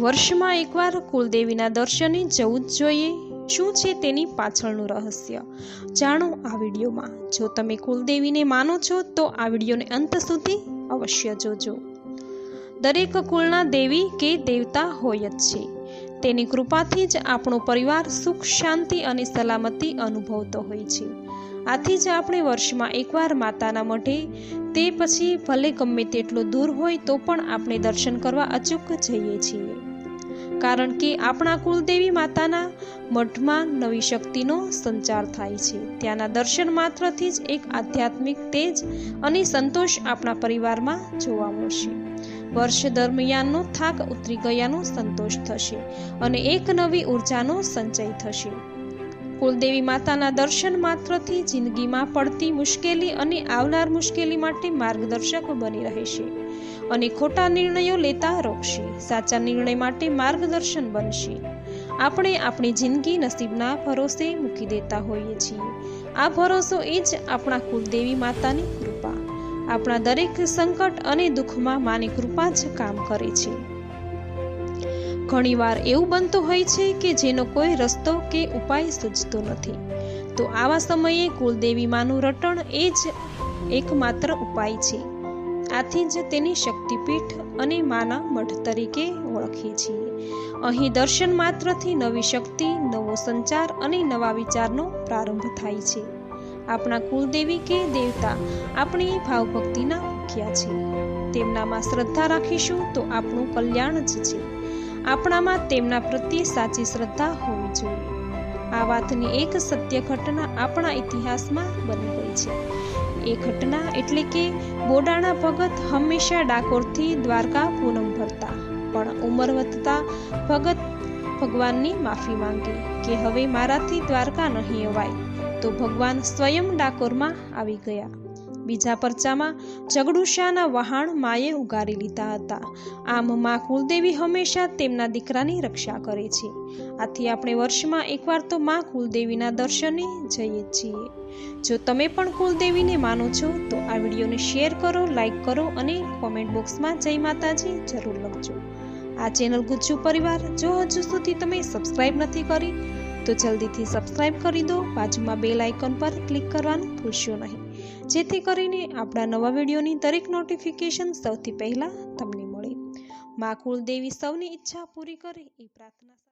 વર્ષમાં એકવાર કુલદેવીના દર્શને જવું જ જોઈએ. શું છે તેની પાછળનું રહસ્ય? જાણો આ વિડીયોમાં. જો તમે કુલદેવીને માનો છો, તો આ વિડીયોને અંત સુધી અવશ્ય જોજો. દરેક કુળના દેવી કે દેવતા હોય જ છે. તેની કૃપાથી જ આપણો પરિવાર સુખ, શાંતિ અને સલામતી અનુભવતો હોય છે. આથી જ આપણે વર્ષમાં એકવાર માતાના મઢે, તે પછી ભલે ગમે તેટલો દૂર હોય, તો પણ આપણે દર્શન કરવા અચૂક જઈએ છીએ. કારણ કે આપણા કુલદેવી માતાના મઠમાં નવી શક્તિનો સંચાર થાય છે. ત્યાંના દર્શન માત્રથી જ એક આધ્યાત્મિક તેજ અને સંતોષ આપણા પરિવારમાં જોવા મળશે. વર્ષ દરમિયાનનો થાક ઉતરી ગયાનો સંતોષ થશે અને એક નવી ઉર્જાનો સંચય થશે. કુલદેવી માતાના દર્શન માત્રથી જિંદગીમાં પડતી મુશ્કેલી અને આવનાર મુશ્કેલી માટે માર્ગદર્શક બની રહેશે અને ખોટા નિર્ણયો લેતા રોકશે, સાચા નિર્ણય માટે માર્ગદર્શન બનશે. આપણે આપણી જિંદગી નસીબના ભરોસે મૂકી દેતા હોઈએ છીએ. આ ભરોસો એ જ આપણા કુલદેવી માતાની કૃપા. આપણા દરેક સંકટ અને દુઃખમાં માની કૃપા જ કામ કરે છે. ઘણીવાર એવું બનતું હોય છે કે જેનો કોઈ રસ્તો કે ઉપાય સૂચતો નથી. તો આવા સમયે કુલદેવી માનું રટણ એ જ એકમાત્ર ઉપાય છે. આથી જ તેની શક્તિપીઠ અને માના મઠ તરીકે ઓળખીએ છીએ. અહીં દર્શન માત્રથી નવી શક્તિ, નવો સંચાર અને નવા વિચારનો પ્રારંભ થાય છે. આપણા કુલદેવી કે દેવતા આપણી ભાવભક્તિના મુખ્યા છે. તેમનામાં શ્રદ્ધા રાખીશું તો આપણું કલ્યાણ જ છે. આપણામાં તેમના પ્રત્યે સાચી શ્રદ્ધા હોવી જોઈએ. આ વાતની એક સત્ય ઘટના આપણા ઇતિહાસમાં બની ગઈ છે. એ ઘટના એટલે કે બોડાણા ભગત હંમેશા ડાકોરથી દ્વારકા પૂનમ ભરતા પણ ઉંમર વધતા ભગત ભગવાનની માફી માંગી કે હવે મારાથી દ્વારકા નહીં અવાય. તો ભગવાન સ્વયં ડાકોરમાં આવી ગયા. બીજા પરચામાં જગડુશાના વહાણ માએ ઉગારી લીધા હતા. આમ માં કુલદેવી હંમેશા તેમના દીકરાની રક્ષા કરે છે. આથી આપણે વર્ષમાં એકવાર તો માં કુલદેવીના દર્શને જઈએ છીએ. જો તમે પણ કુલદેવીને માનો છો, તો આ વિડીયોને શેર કરો, લાઈક કરો અને કોમેન્ટ બોક્સમાં જય માતાજી જરૂર લખજો. આ ચેનલ ગુજ્જુ પરિવાર, જો હજુ સુધી તમે સબસ્ક્રાઇબ નથી કરી, તો જલ્દીથી સબસ્ક્રાઇબ કરી દો. બાજુમાં બેલ આઇકન પર ક્લિક કરવાનું ભૂલશો નહીં. જેથી કરીને આપણા નવા વિડીયોની દરેક નોટિફિકેશન સૌથી પહેલાં તમને મળે. મા કુળદેવી સૌની ઈચ્છા પૂરી કરે એ પ્રાર્થના